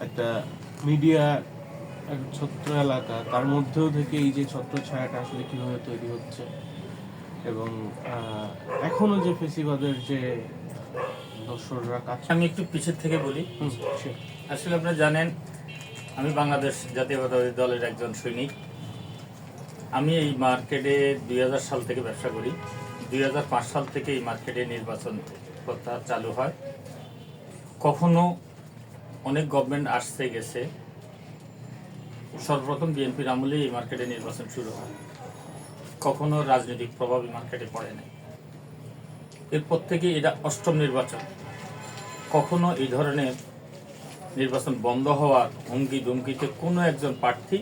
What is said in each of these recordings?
একটা মিডিয়া একটা ছোট্ট এলাকা তার মধ্যেও থেকে এই যে ছত্র ছায়াটা আসলে কীভাবে তৈরি হচ্ছে এবং আহ, এখনও যে ফেসিবাদের যে দর্শকরা কাজ আমি একটু পিছের থেকে বলি। আসলে আপনারা জানেন আমি বাংলাদেশ জাতীয়তাবাদী দলের একজন সৈনিক। আমি এই মার্কেটে দুই হাজার সাল থেকে ব্যবসা করি। দুই হাজার পাঁচ সাল থেকে এই মার্কেটে নির্বাচন প্রথা চালু হয়। কখনো অনেক গভর্নমেন্ট আসছে গেছে। সর্বপ্রথম বিএনপির আমলে এই মার্কেটে নির্বাচন শুরু হয়। কখনো রাজনৈতিক প্রভাব এই মার্কেটে পড়ে নাই। এরপর থেকে এটা অষ্টম নির্বাচন। কখনো এই ধরনের নির্বাচন বন্ধ হওয়ার হুমকি ধুমকিতে কোনো একজন প্রার্থী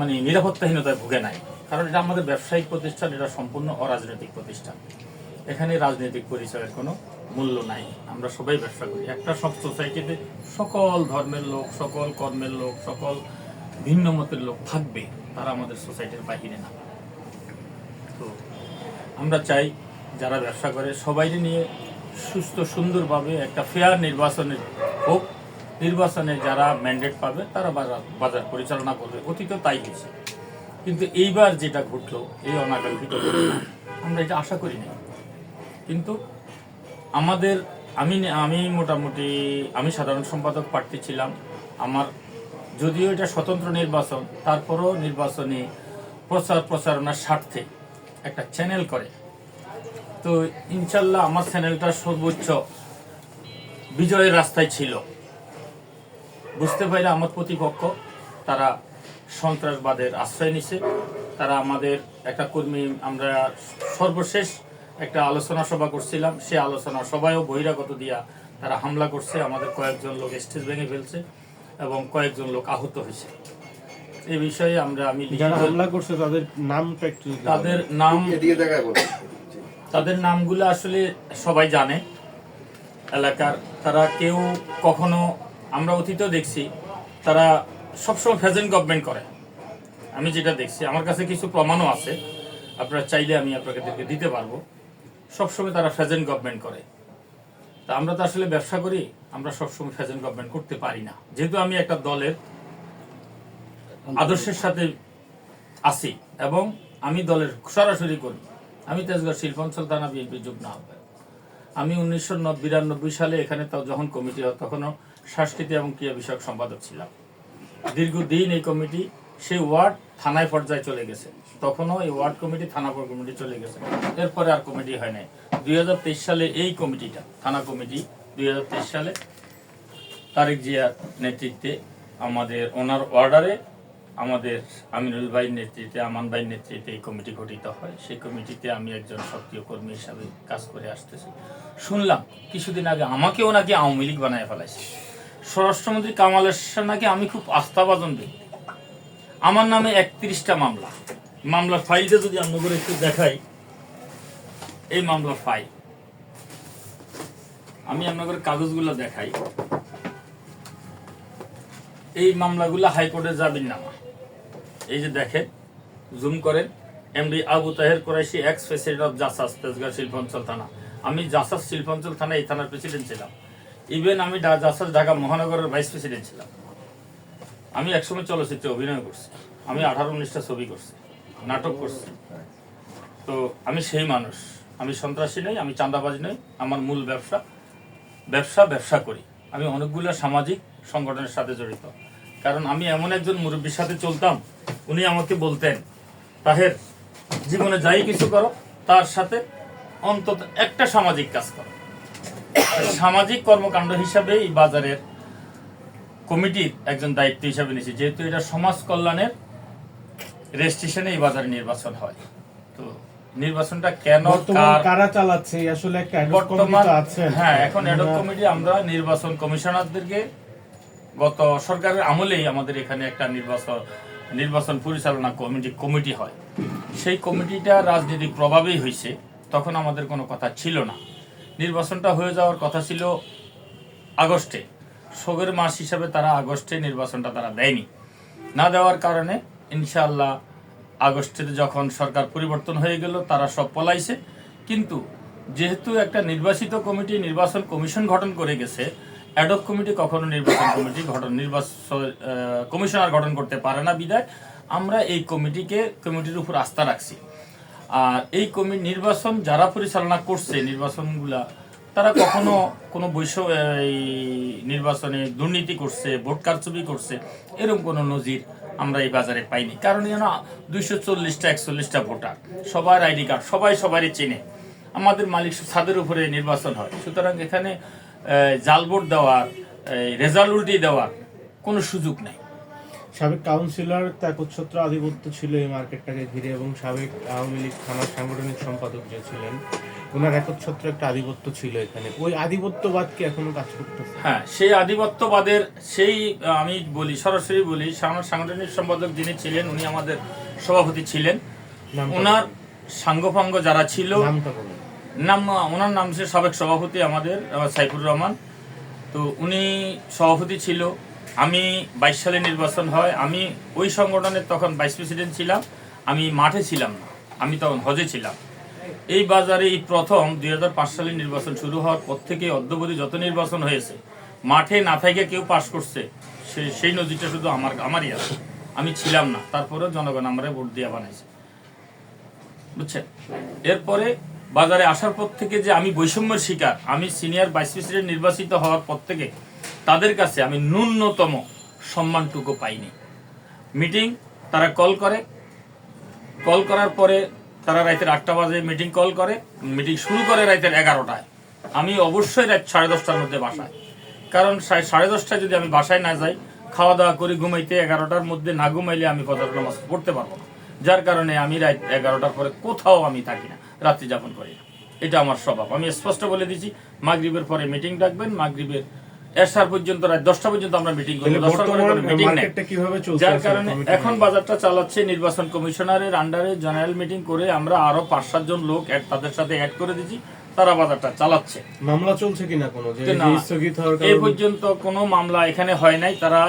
মানে নিরাপত্তাহীনতায় ভুগে নাই। কারণ এটা আমাদের ব্যবসায়িক প্রতিষ্ঠান, এটা সম্পূর্ণ অরাজনৈতিক প্রতিষ্ঠান। এখানে রাজনৈতিক পরিচয়ের কোনো মূল্য নাই। আমরা সবাই ব্যবসা করি। একটা সব সোসাইটিতে সকল ধর্মের লোক, সকল কর্মের লোক, সকল ভিন্ন মতের লোক থাকবে। তারা আমাদের সোসাইটির বাহিরে না। তো আমরা চাই যারা ব্যবসা করে সবাই নিয়ে সুস্থ, সুন্দরভাবে একটা ফেয়ার নির্বাচনের হোক। নির্বাচনে যারা ম্যান্ডেট পাবে, তারা বাজার বাজার পরিচালনা করবে। অতীত তাই হয়েছে। কিন্তু এইবার যেটা ঘটলো, এই অনাকাঙ্ক্ষিত আমরা এটা আশা করি না কিন্তু আমাদের, আমি আমি মোটামুটি, আমি সাধারণ সম্পাদক প্রার্থী ছিলাম। আমার, যদিও এটা স্বতন্ত্র নির্বাচন, তারপরও নির্বাচনী প্রচার প্রচারণার স্বার্থে একটা চ্যানেল করে। তো ইনশাল্লাহ আমার চ্যানেলটা সর্বোচ্চ বিজয়ের রাস্তায় ছিল। বুঝতে পারলে আমার প্রতিপক্ষ, তারা সন্ত্রাসবাদের আশ্রয় নিছে। তারা আমাদের একটা কর্মী, আমরা সর্বশেষ একটা আলোচনা সভা করছিলাম। সে আলোচনা সভায়ও বহিরাগত দিয়া তারা হামলা করছে। আমাদের কয়েকজন লোক স্টেজ ভেঙে ফেলছে এবং কয়েকজন লোক আহত হয়েছে। এই বিষয়ে আমরা আমি যারা হামলা করছে তাদের যদি তাদের নাম তাদের নামগুলো আসলে সবাই জানে এলাকার। তারা কেউ কখনো আমরা অতীতেও দেখছি তারা সবসময় ফেজেন্ট গভর্নমেন্ট করে। আমি যেটা দেখছি আমার কাছে কিছু প্রমাণও আছে। আপনারা চাইলে আমি আপনাদেরকে দিতে পারব। সবসময় তারা ফেজেন্ট গভর্নমেন্ট করে। তা আমরা তো আসলে ব্যবসা করি, আমরা সবসময় ফেজেন্ট গভর্নমেন্ট করতে পারি না। যেহেতু আমি একটা দলের আদর্শের সাথে আছি এবং আমি দলের সরাসরি করি। আমি তেজগাঁও শিল্পাঞ্চল থানা বিএনপি যুগ্ম আহ্বায়ক। আমি উনিশশো বিরানব্বই সালে এখানে তাও যখন কমিটি হয়, তখনও সংস্কৃতি এবং ক্রিয়া বিষয়ক সম্পাদক ছিলাম। দীর্ঘদিন এই কমিটি সেই ওয়ার্ড থানায় পর্যায়ে চলে গেছে। তখনও এই ওয়ার্ড কমিটি থানা কমিটি চলে গেছে। এরপরে আর কমিটি হয় নাই। দুই হাজার তেইশ সালে এই কমিটিটা, থানা কমিটি, দুই হাজার তেইশ সালে তারেক জিয়ার নেতৃত্বে আমাদের ওনার অর্ডারে আমাদের আমিনুল ভাইয়ের নেতৃত্বে, আমান ভাইয়ের নেতৃত্বে এই কমিটি গঠিত হয়। সেই কমিটিতে আমি একজন সক্রিয় কর্মী হিসাবে কাজ করে আসতেছি। শুনলাম, কিছুদিন আগে আমাকেও নাকি আওয়ামী লীগ বানায় ফেলাইছে। স্বরাষ্ট্রমন্ত্রী কামাল নাকি আমি খুব আস্থাভাজন ব্যক্তি। আমার নামে একত্রিশটা মামলা। মামলার ফাইলটা যদি আপনাদের একটু দেখাই, এই মামলার ফাইল। আমি আপনাদের কাগজগুলো দেখাই। এই মামলাগুলো হাইকোর্টে যাবেন নামা। এই যে দেখেন, জুম করেন, MD Abu Taher Quraishi ex president of JASAS Tejgaon শিল্পাঞ্চল থানা। আমি জাসাস শিল্পাঞ্চল থানা এই থানার প্রেসিডেন্ট ছিলাম। ইভেন আমি জাসাস ঢাকা মহানগরের ভাইস প্রেসিডেন্ট ছিলাম। আমি একসময় চলচ্চিত্রে অভিনয় করছি। আমি আঠারো উনিশটা ছবি করছি, নাটক করছি। তো আমি সেই মানুষ। আমি সন্ত্রাসী নই, আমি চাঁদাবাজি নই, আমার মূল ব্যবসা ব্যবসা ব্যবসা করি। আমি অনেকগুলো সামাজিক সংগঠনের সাথে জড়িত। কারণ আমি এমন একজন মুরব্বীর সাথে চলতাম, উনি আমাকে বলতেন, তাহের, জীবনে যাই কিছু করো, তার সাথে অন্তত একটা সামাজিক কাজ করো। সামাজিক কর্মকাণ্ড হিসাবে এই বাজারের কমিটির একজন দায়িত্ব হিসাবে নিয়েছি যেহেতু এটা সমাজ কল্যাণের রেজিস্ট্রেশনে এই বাজারে নির্বাচন হয়। তো নির্বাচনটা কেন কারা চালাচ্ছে আসলে একটা বর্তমান আছে। হ্যাঁ এখন অ্যাডক কমিটি আমরা নির্বাচন কমিশনারদেরকে গত সরকারের আমলেই আমাদের এখানে একটা নির্বাচন নির্বাচন পরিচালনা কমিটি কমিটি হয়। সেই কমিটিটা রাজনৈতিক প্রভাবেই হয়েছে তখন আমাদের কোনো কথা ছিল না। নির্বাচনটা হয়ে যাওয়ার কথা ছিল আগস্টে। শোকের মাস হিসাবে তারা আগস্টে নির্বাচনটা তারা দেয়নি। না দেওয়ার কারণে ইনশাআল্লাহ আগস্টে যখন সরকার পরিবর্তন হয়ে গেল, তারা সব পলাইছে। কিন্তু যেহেতু একটা নির্বাচিত কমিটি, নির্বাচন কমিশন গঠন করে গেছে অ্যাডক কমিটি কখনো নির্বাচন কমিটি গঠন, নির্বাচন কমিশনার গঠন করতে পারে না বিদায়। আমরা এই কমিটিকে, কমিটির উপর আস্থা রাখছি। আর এই কমি, নির্বাচন যারা পরিচালনা করছে, নির্বাচনগুলা তারা কখনো কোনো বৈশ্য এই নির্বাচনে দুর্নীতি করছে, ভোট কারচুপি করছে, এরকম কোনো নজির আমরা এই বাজারে পাইনি। কারণ যেন দুইশো চল্লিশটা, একচল্লিশটা ভোটার, সবার আইডি কার্ড, সবাই সবারই চেনে। আমাদের মালিক ছাদের উপরে নির্বাচন হয়। সুতরাং এখানে জাল ভোট দেওয়ার রেজাল্ট উল্টি দেওয়ার কোনো সুযোগ নেই। সাবেক কাউন্সিলর একচ্ছত্র আধিপত্য ছিল এই মার্কেটটাকে ঘিরে এবং সাবেক আওয়ামী লীগ থানার সাংগঠনিক সম্পাদক যে ছিলেন ওনার একচ্ছত্র একটা আধিপত্য ছিল এখানে। ওই আধিপত্যবাদ কি এখনও কাজ করতেছে? হ্যাঁ সেই আধিপত্যবাদের সেই আমি বলি সরাসরি বলি আমার সাংগঠনিক সম্পাদক যিনি ছিলেন উনি আমাদের সভাপতি ছিলেন। ওনার। সাঙ্গপাঙ্গ যারা ছিল নাম ওনার নাম ছিল সাবেক সভাপতি আমাদের সাইফুর রহমান। তো উনি সভাপতি ছিল। আমি বাইশ সালে নির্বাচন হয়, আমি ওই সংগঠনের তখন ভাইস প্রেসিডেন্ট ছিলাম, আমি মাঠে ছিলাম না, আমি তখন হজে ছিলাম। এই বাজারে এই প্রথম দুই হাজার পাঁচ সালে নির্বাচন শুরু হওয়ার পর থেকে অদ্যবধি যত নির্বাচন হয়েছে, মাঠে না থেকে কেউ পাশ করছে সেই নজিরটা শুধু আমার, আমারই আছে। আমি ছিলাম না, তারপরেও জনগণ আমরা ভোট দিয়ে বানাইছে। বুঝছেন? এরপরে বাজারে আসার পর থেকে যে আমি বৈষম্যের শিকার, আমি সিনিয়র ভাইস প্রেসিডেন্ট নির্বাচিত হওয়ার পর থেকে তাদের কাছে আমি ন্যূনতম সম্মানটুকু পাইনি। মিটিং তারা কল করে। কল করার পরে তারা রাতের আটটা বাজে মিটিং কল করে। মিটিং শুরু করে রাতের এগারোটায়। আমি অবশ্যই রাত সাড়ে দশটার মধ্যে বাসায়। কারণ সাড়ে- সাড়ে দশটায় যদি আমি বাসায় না যাই খাওয়া দাওয়া করে, ঘুমাইতে এগারোটার মধ্যে না ঘুমাইলে আমি ফজর নামাজ পড়তে পারব না। যার কারণে আমি রাত এগারোটার পরে কোথাও আমি থাকি না রাত্রি যাপন করি না। এটা আমার স্বভাব। আমি স্পষ্ট বলে দিচ্ছি মাগরিবের পরে মিটিং ডাকবেন, মাগরিবের এসার পর্যন্ত রাত দশটা পর্যন্ত আমরা মিটিং চলছে যার কারণে এখন বাজারটা চালাচ্ছে নির্বাচন কমিশনারের আন্ডারে জেনারেল মিটিং করে আমরা আরও পাঁচ সাতজন লোক তাদের সাথে অ্যাড করে দিচ্ছি তারা বাজারটা চালাচ্ছে। মামলা চলছে কিনা কোনো? এই পর্যন্ত কোনো মামলা এখানে হয় নাই। তারা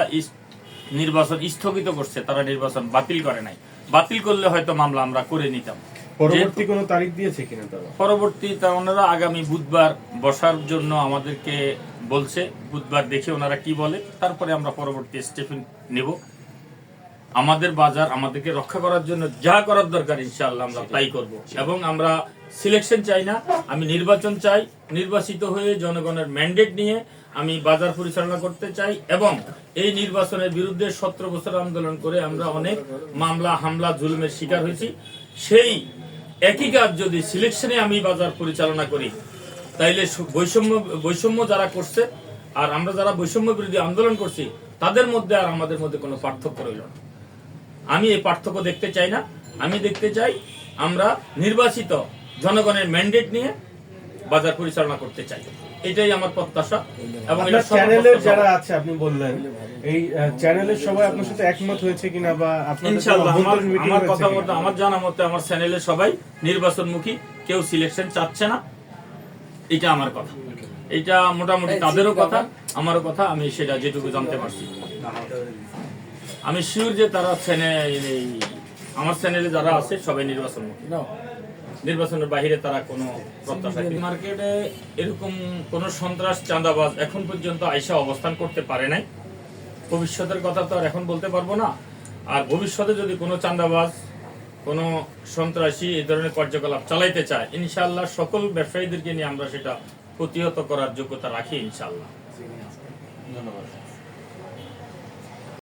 নির্বাচন স্থগিত করছে। তারা নির্বাচন বাতিল করে নাই। বাতিল করলে হয়তো মামলা আমরা করে নিতাম। পরবর্তী কোনো তারিখ দিয়েছে কিনা তারা? পরবর্তী তা ওনারা আগামী বুধবার বসার জন্য আমাদেরকে বলছে বুধবার দেখে ওনারা কি বলে তারপরে আমরা পরবর্তী স্টেপ নেব। আমাদের বাজার আমাদেরকে রক্ষা করার জন্য যা করার দরকার ইনশাআল্লাহ আমরা তাই করব। এবং আমরা সিলেকশন চাই না আমি নির্বাচন চাই নির্বাচিত হয়ে জনগণের ম্যান্ডেট নিয়ে আমি বাজার পরিচালনা করতে চাই এবং এই নির্বাচনের বিরুদ্ধে সতেরো বছর আন্দোলন করে আমরা অনেক মামলা হামলা জুলুমের শিকার হয়েছি। সেই একই কাজ যদি সিলেকশনে আমি বাজার পরিচালনা করি, তাইলে বৈষম্য বৈষম্য যারা করছে, আর আমরা যারা বৈষম্য বিরোধী আন্দোলন করছি, তাদের মধ্যে আর আমাদের মধ্যে কোনো পার্থক্য রইল না। আমি এই পার্থক্য দেখতে চাই না। আমি দেখতে চাই আমরা নির্বাচিত জনগণের ম্যান্ডেট নিয়ে বাজার পরিচালনা করতে চাই। এটাই আমার প্রত্যাশা এবং এটা চ্যানেলের যারা আছে আপনি বললেন এই চ্যানেলের সবাই আপনার সাথে একমত হয়েছে কিনা বা আপনাদের ইনশাআল্লাহ আমার আমার কথা? মতো আমার জানা মতে আমার চ্যানেলে সবাই নির্বাচনমুখী কেউ সিলেকশন চাচ্ছে না। এটা আমার কথা। এটা মোটামুটি তাদেরও কথা আমারও কথা আমি সেটা যেটুকু জানতে পারছি। আমি শিওর যে তারা চ্যানেল আমার চ্যানেলে যারা আছে সবাই নির্বাচনমুখী। নির্বাচনের বাইরে তারা কোনো মার্কেটে এরকম কোন সন্ত্রাস, চাঁদাবাজ এখন পর্যন্ত আইসা অবস্থান করতে পারে নাই। ভবিষ্যতের কথা তো আর এখন বলতে পারব না। আর ভবিষ্যতে যদি কোনো চাঁদাবাজ, কোনো সন্ত্রাসী এই ধরনের কার্যকলাপ চালাইতে চায় ইনশাল্লাহ সকল ব্যবসায়ীদেরকে নিয়ে আমরা সেটা প্রতিহত করার যোগ্যতা রাখি, ইনশাআল্লাহ।